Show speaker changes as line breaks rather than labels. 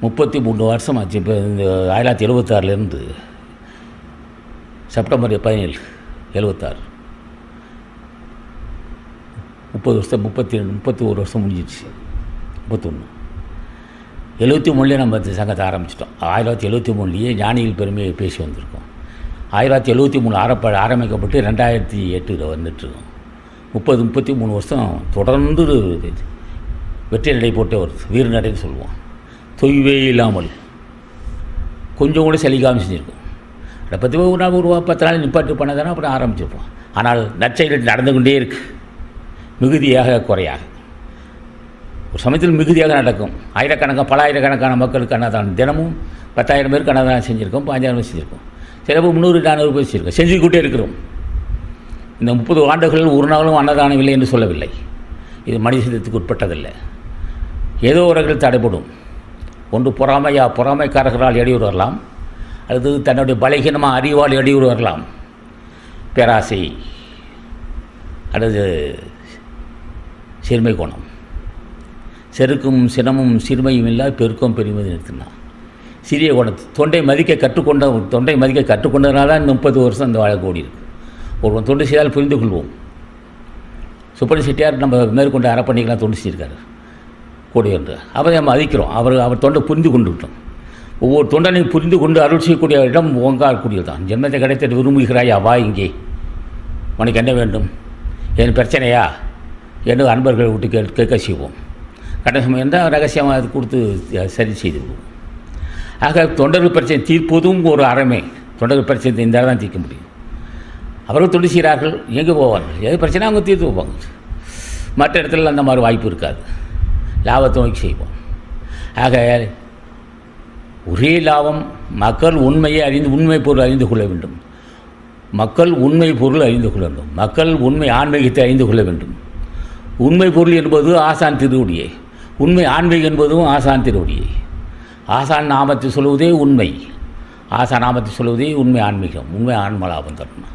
முப்பத்தி மூணு வருஷம் ஆச்சு இப்போ இந்த ஆயிரத்தி தொள்ளாயிரத்தி எழுபத்தாறுலேருந்து செப்டம்பர் பதினேழு எழுபத்தாறு. முப்பது வருஷம் முப்பத்தி ரெண்டு முப்பத்தி ஒரு வருஷம் முடிஞ்சிடுச்சு. முப்பத்தொன்று எழுபத்தி மூணுலேயே நம்ம இந்த சங்கத்தை ஆரம்பிச்சிட்டோம். ஆயிரத்தி தொள்ளாயிரத்தி எழுபத்தி மூணுலேயே ஞானிகள் பெருமையை பேசி வந்திருக்கோம். ஆயிரத்தி தொள்ளாயிரத்தி எழுபத்தி மூணு ஆரப்ப ஆரம்பிக்கப்பட்டு ரெண்டாயிரத்தி எட்டில் வந்துட்டுருக்கோம். முப்பது முப்பத்தி மூணு வருஷம் தொடர்ந்து வெற்றி நடை போட்டே வருது. வீர நடைன்னு சொல்லுவோம். தொய்வே இல்லாமல் கொஞ்சம் கூட சலிக்காமல் செஞ்சுருக்கும் அதை பற்றி ஒரு நாள் ஒரு பத்து நாள் நிப்பாட்டு பண்ணதானே அப்புறம் ஆரம்பிச்சிருப்போம். ஆனால் நற்செயல் நடந்து கொண்டே இருக்கு. மிகுதியாக குறையாக. ஒரு சமயத்தில் மிகுதியாக நடக்கும். ஆயிரக்கணக்கான பல ஆயிரக்கணக்கான மக்களுக்கு அன்னதானம். தினமும் பத்தாயிரம் பேருக்கு அன்னதானம் செஞ்சுருக்கோம் பாஞ்சாயிரம் பேர் செஞ்சுருக்கோம். சிலப்போ முந்நூறு நானூறு பேர் செஞ்சுருக்கோம். செஞ்சுக்கிட்டே இருக்கிறோம். இந்த முப்பது ஆண்டுகளில் ஒரு நாளும் அன்னதானம் இல்லை என்று சொல்லவில்லை. இது மனித சித்தத்துக்கு உட்பட்டதில்லை. ஏதோ ஒரு தடைப்படும் ஒன்று பொறாமையா பொறாமைக்காரர்களால் இடையூறு வரலாம். அல்லது தன்னுடைய பலகீனமாக அறிவால் இடையூறு வரலாம். பேராசை அல்லது சிறுமை கோணம். செருக்கும் சினமும் சிறுமையும் இல்லாத பெருக்கும் பெருமதி நிறுத்தினான் சிறிய கோணம் தொண்டை மதிக்க கற்றுக்கொண்ட தொண்டை மதிக்க கற்றுக்கொண்டதுனால தான் முப்பது வருஷம் இந்த வழக்கு ஓடி இருக்கு ஒருவன் தொண்டு செய்தால் புரிந்து கொள்வோம். சுப்படி செட்டியார் நம்ம மேற்கொண்டு அறப்பணிக்கெல்லாம் தொண்டு செஞ்சிருக்காரு. கூடிய என்று. அவரை நம்ம மதிக்கிறோம் அவர் அவர் தொண்டை புரிந்து கொண்டு விட்டோம். ஒவ்வொரு தொண்டனையும் புரிந்து கொண்டு அருள் செய்யக்கூடிய இடம் ஓங்கால் கூடியது தான் ஜென்மத்தை கிடைத்த விரும்புகிறாயா? வா இங்கே. உனக்கு என்ன வேண்டும்? என் பிரச்சனையா? என்று அன்பர்கள் விட்டு கே கேட்க செய்வோம். கடைசி சமயம் இருந்தால் ரகசியமாக அது கொடுத்து சரி செய்து விடுவோம் ஆக தொண்டர்கள் பிரச்சனை தீர்ப்பதும் ஒரு அறமே. தொண்டர்கள் பிரச்சனை இந்த தான் தீர்க்க முடியும். அவர்கள் தொண்டு செய்கிறார்கள் எங்கே போவார்கள். எது பிரச்சனை அவங்க தீர்த்து வைப்பாங்க. மற்ற இடத்துல அந்த மாதிரி வாய்ப்பு இருக்காது. லாபத்தை நோக்கி செய்வோம். ஆக ஒரே லாபம் மக்கள் உண்மையை அறிந்து உண்மை பொருள் அறிந்து கொள்ள வேண்டும். மக்கள் உண்மை பொருள் அறிந்து கொள்ள வேண்டும். மக்கள் உண்மை ஆன்மீகத்தை அறிந்து கொள்ள வேண்டும். உண்மை பொருள் என்பது ஆசான் திருவடியை. உண்மை ஆன்மீகம் என்பதும் ஆசான் திருவடியை. ஆசான் நாமத்தை சொல்வதே உண்மை. ஆசான் நாமத்தை சொல்வதே உண்மை ஆன்மீகம். உண்மை ஆன்மலாபம் தரணும்